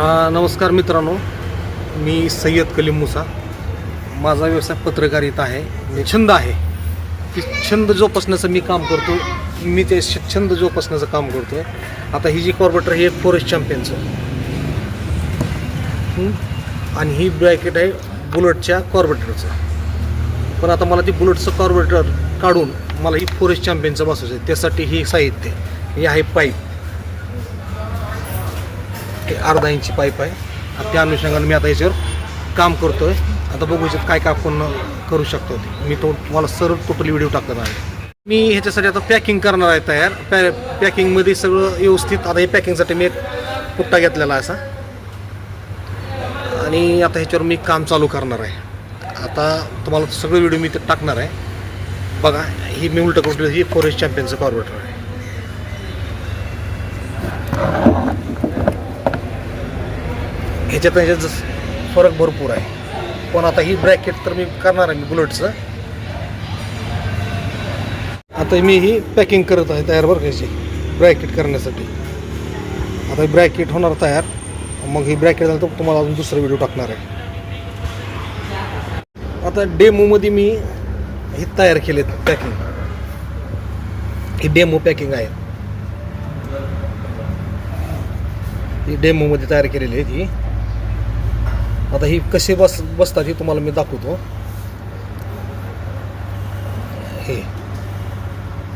नमस्कार मित्रांनो मी सय्यद कलीम मुसा. माझा व्यवसाय पत्रकारिता आहे मी छंद आहे. की छंद जोपासण्याचं मी काम करतो मी ते छंद जोपासण्याचं काम करतो आहे आता ही जी कॉर्बेटर ही एक फॉरेस्ट चॅम्पियनचं आणि ही ब्रॅकेट आहे बुलेटच्या कॉर्बेटरचं पण आता मला ती बुलेटचं कॉर्बेटर काढून मला ही फॉरेस्ट चॅम्पियनचं बसवायचं आहे. त्यासाठी ही साहित्य हे आहे पाईप अर्धा इंची पाईप आहे आणि त्या अनुषंगाने मी आता याच्यावर काम करतोय. आता बघू याच्यात काय काय आपण करू शकतो मी तो तुम्हाला सर्व टोटली व्हिडिओ टाकणार आहे. मी ह्याच्यासाठी आता पॅकिंग करणार आहे तयार. पॅ पॅकिंगमध्ये सगळं व्यवस्थित आता हे पॅकिंगसाठी मी एक पुट्टा घेतलेला आहे असा. आणि आता ह्याच्यावर मी काम चालू करणार आहे. आता तुम्हाला सगळं व्हिडिओ मी ते टाकणार आहे. बघा ही मी उलटं करून ही फॉरेस्ट चॅम्पियनचं कॉर्बेटर आहे. ह्याच्यात ह्याच्यात जस- फरक भरपूर आहे. पण आता ही ब्रॅकेट तर मी करणार आहे मी बुलेटचं आता मी ही पॅकिंग करत आहे तयार बरं घ्यायची ब्रॅकेट करण्यासाठी. आता ब्रॅकेट होणार तयार. मग ही ब्रॅकेट झालं तर तुम्हाला अजून दुसरा व्हिडिओ टाकणार आहे. आता डेमोमध्ये मी हे तयार केले पॅकिंग ही डेमो पॅकिंग आहे. ही डेमोमध्ये तयार केलेली आहे ही आता ही कसे बस बसतात हे तुम्हाला मी दाखवतो. हे.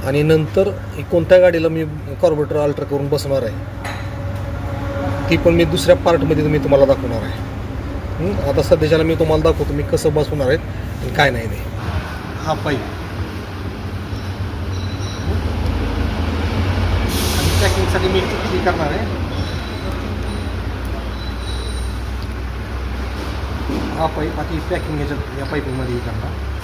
आणि नंतर ही कोणत्या गाडीला मी कॉर्बेटर अल्टर करून बसणार आहे ती पण मी दुसऱ्या पार्टमध्ये मी तुम्हाला दाखवणार आहे. आता सध्याच्याला मी तुम्हाला दाखवतो मी कसं बसवणार आहे आणि काय नाही ते. हा पाईप आणि पॅकिंगसाठी मी करणार आहे? हा पाईप आता ही पॅकिंग याच्यात या पाईपिंगमध्ये हे करणार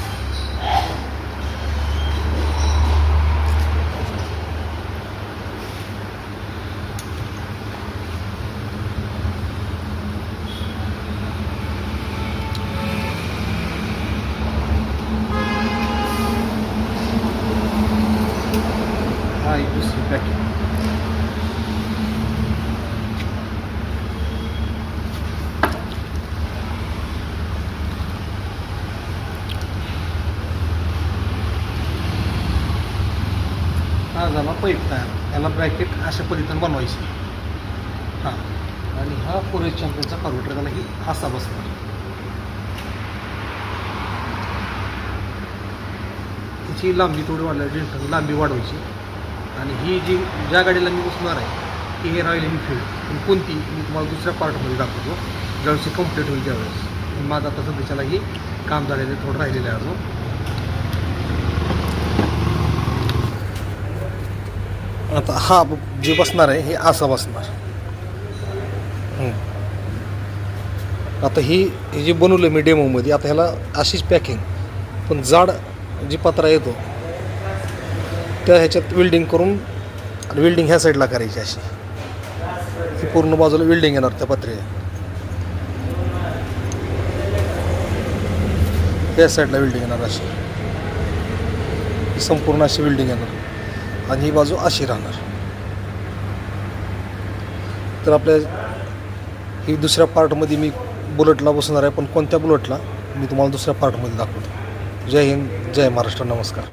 हा ही दुसरी पॅकिंग झाला पाईप तयार. याला ब्रॅकेट अशा पद्धतीनं बनवायची. हां. आणि हा फोरेज चॅम्पियनचा कॉर्बेटर त्याला ही असा बसणार त्याची लांबी थोडी वाढली लांबी वाढवायची. आणि ही जी ज्या गाडीला मी बसणार आहे ती हे रॉयल एनफिल्ड पण कोणती मी तुम्हाला दुसऱ्या पार्टमध्ये दाखवतो. ज्यावेळेस कंप्लीट होईल त्यावेळेस. माझं आता सध्याच्याला ही काम झालेलं थोडं राहिलेलं आहे अजून. आता हा जे बसणार आहे हे असा बसणार. आता ही हे जे बनवलं मी डेमोमध्ये आता ह्याला अशीच पॅकिंग पण जाड जी पत्रा येतो त्या ह्याच्यात वेल्डिंग करून आणि वेल्डिंग ह्या साईडला करायची अशी. ही पूर्ण बाजूला वेल्डिंग येणार त्या पत्रे. त्या साईडला वेल्डिंग येणार अशी. संपूर्ण अशी वेल्डिंग येणार. आणि ही बाजू अशी राहणार. तर आपल्या ही दुसऱ्या पार्टमध्ये मी बुलेटला बसणार आहे पण कोणत्या बुलेटला? मी तुम्हाला दुसऱ्या पार्टमध्ये दाखवतो. जय हिंद जय महाराष्ट्र नमस्कार.